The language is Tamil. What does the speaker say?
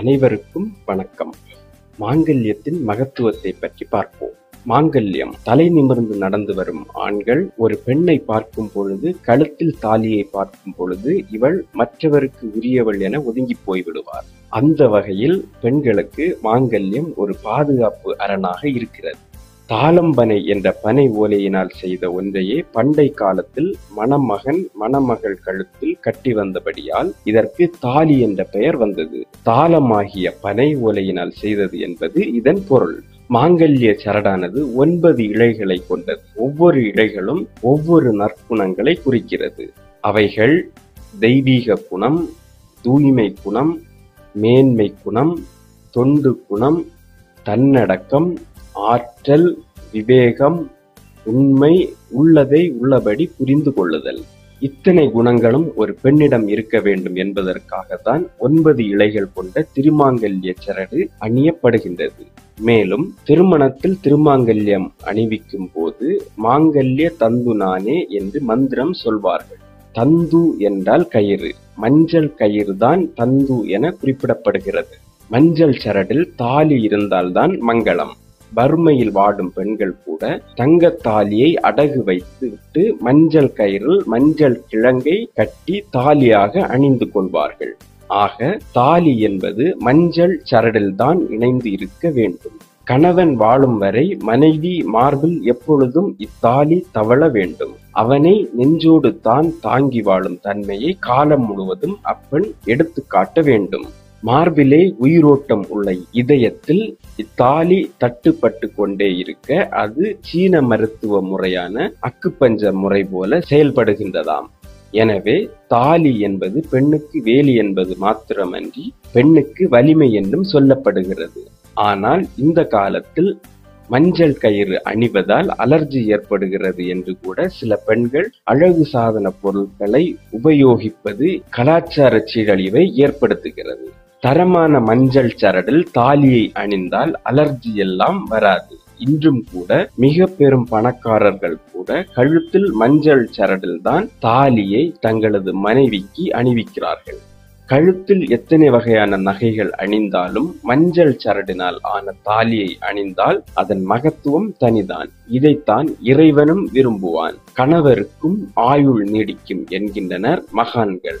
அனைவருக்கும் வணக்கம். மாங்கல்யத்தின் மகத்துவத்தை பற்றி பார்ப்போம். மாங்கல்யம் தலை நிமிர்ந்து நடந்து வரும் ஆண்கள் ஒரு பெண்ணை பார்க்கும் பொழுது கழுத்தில் தாலியை பார்க்கும் பொழுது இவள் மற்றவருக்கு உரியவள் என ஒதுங்கி போய்விடுவார். அந்த வகையில் பெண்களுக்கு மாங்கல்யம் ஒரு பாதுகாப்பு அரணாக இருக்கிறது. தாளம்பனை என்ற பனை ஓலையினால் செய்த ஒன்றையே பண்டை காலத்தில் மணமகன் மணமகள் கழுத்தில் கட்டி வந்தபடியால் இதற்கு தாலி என்ற பெயர் வந்தது. தாளமாகிய பனை ஓலையினால் செய்தது என்பது இதன் பொருள். மாங்கல்ய சரடானது ஒன்பது இழைகளை கொண்டது. ஒவ்வொரு இழைகளும் ஒவ்வொரு நற்குணங்களை குறிக்கிறது. அவைகள் தெய்வீக குணம் தூய்மை குணம் மேன்மை குணம் தொண்டு குணம் தன்னடக்கம் ஆற்றல் விவேகம் உண்மை உள்ளதை உள்ளபடி புரிந்து கொள்ளுதல். இத்தனை குணங்களும் ஒரு பெண்ணிடம் இருக்க வேண்டும் என்பதற்காகத்தான் ஒன்பது இலைகள் கொண்ட திருமாங்கல்ய சரடு அணியப்படுகின்றது. மேலும் திருமணத்தில் திருமாங்கல்யம் அணிவிக்கும் போது மாங்கல்ய தந்து நானே என்று மந்திரம் சொல்வார்கள். தந்து என்றால் கயிறு மஞ்சள் கயிறு தான் தந்து என குறிப்பிடப்படுகிறது. மஞ்சள் சரடில் தாலி இருந்தால்தான் மங்களம். வறுமையில் வாடும் பெண்கள் கூட தங்கத் தாலியை அடகு வைத்து விட்டு மஞ்சள் கயிறில் மஞ்சள் கிழங்கை கட்டி தாலியாக அணிந்து கொள்வார்கள். ஆக தாலி என்பது மஞ்சள் சரடில்தான் இணைந்து இருக்க வேண்டும். கணவன் வாழும் வரை மனைவி மார்பில் எப்பொழுதும் இத்தாலி தவழ வேண்டும். அவனை நெஞ்சோடு தான் தாங்கி வாழும் தன்மையை காலம் முழுவதும் அப்பெண் எடுத்து காட்ட வேண்டும். மார்பிலே உயிரோட்டம் உள்ள இதயத்தில் தாலி தட்டுப்பட்டு கொண்டே இருக்க அது சீன மருத்துவ முறையான அக்குப்பஞ்ச முறை போல செயல்படுகின்றதாம். எனவே தாலி என்பது பெண்ணுக்கு வேலி என்பது மாத்திரமன்றி பெண்ணுக்கு வலிமை என்றும் சொல்லப்படுகிறது. ஆனால் இந்த காலத்தில் மஞ்சள் கயிறு அணிவதால் அலர்ஜி ஏற்படுகிறது என்று கூட சில பெண்கள் அழகு சாதன பொருட்களை உபயோகிப்பது கலாச்சார சீரழிவை ஏற்படுத்துகிறது. தரமான மஞ்சள் சரடில் தாலியை அணிந்தால் அலர்ஜி எல்லாம் வராது. இன்றும் கூட மிக பெரும் பணக்காரர்கள் கூட கழுத்தில் மஞ்சள் சரடில் தான் தாலியை தங்களது மனைவிக்கு அணிவிக்கிறார்கள். கழுத்தில் எத்தனை வகையான நகைகள் அணிந்தாலும் மஞ்சள் சரடினால் ஆன தாலியை அணிந்தால் அதன் மகத்துவம் தனிதான். இதைத்தான் இறைவனும் விரும்புவான். கணவருக்கும் ஆயுள் நீடிக்கும் என்கின்றனர் மகான்கள்.